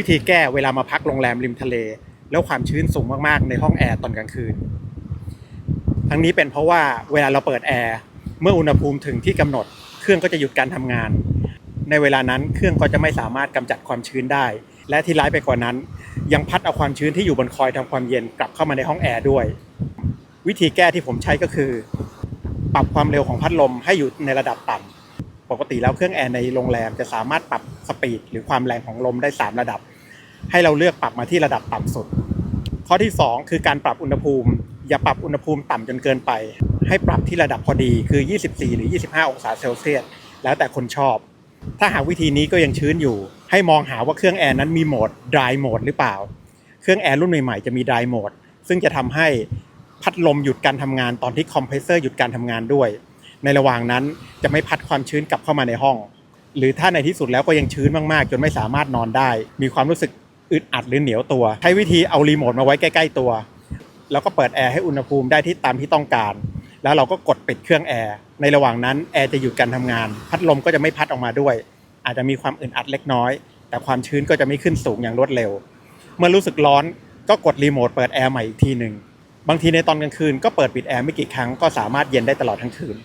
วิธีแก้เวลามาพักโรงแรมริมทะเล แล้วความชื้นสูงมากๆ ในห้องแอร์ตอนกลางคืน ทั้งนี้เป็นเพราะว่าเวลาเราเปิดแอร์เมื่ออุณหภูมิถึงที่กำหนด เครื่องก็จะหยุดการทำงาน ในเวลานั้นเครื่องก็จะไม่สามารถกำจัดความชื้นได้ และที่ร้ายไปกว่านั้น ยังพัดเอาความชื้นที่อยู่บนคอยทำความเย็นกลับเข้ามาในห้องแอร์ด้วย วิธีแก้ที่ผมใช้ก็คือ ปรับความเร็วของพัดลมให้อยู่ในระดับต่ำ ปกติแล้วเครื่องแอร์ในโรงแรมจะสามารถปรับสปีดหรือความแรงของลมได้ 3 ระดับ ให้เราเลือกปรับมาที่ระดับต่ำสุด ข้อที่ 2 คือการปรับอุณหภูมิ อย่าปรับอุณหภูมิต่ำจนเกินไป ให้ปรับที่ระดับพอดีคือ 24 หรือ 25 องศาเซลเซียสแล้วแต่คนชอบ ถ้าหากวิธีนี้ก็ยังชื้นอยู่ ให้มองหาว่าเครื่องแอร์นั้นมีโหมด dry mode หรือเปล่า เครื่องแอร์รุ่นใหม่ๆจะมี dry mode ซึ่งจะทำให้พัดลมหยุดการทำงานตอนที่คอมเพรสเซอร์หยุดการทำงานด้วย ในระหว่างนั้นจะไม่พัดความชื้นกลับเข้ามาในห้อง หรือถ้าในที่สุดแล้วก็ยังชื้นมากๆ จนไม่สามารถนอนได้ มีความรู้สึกอึดอัดหรือเหนียวตัว ใช้วิธีเอารีโมทมาไว้ใกล้ ๆ ตัว แล้วก็เปิดแอร์ให้อุณหภูมิได้ที่ตามที่ต้องการ แล้วเราก็กดปิดเครื่องแอร์ ในระหว่างนั้นแอร์จะหยุดการทำงาน พัดลมก็จะไม่พัดออกมาด้วย อาจจะมีความอึดอัดเล็กน้อย แต่ความชื้นก็จะไม่ขึ้นสูงอย่างรวดเร็ว เมื่อรู้สึกร้อนก็กดรีโมทเปิดแอร์ใหม่อีกทีหนึ่ง บางทีในตอนกลางคืนก็เปิดปิดแอร์ไม่กี่ครั้งก็สามารถเย็นได้ตลอดทั้งคืน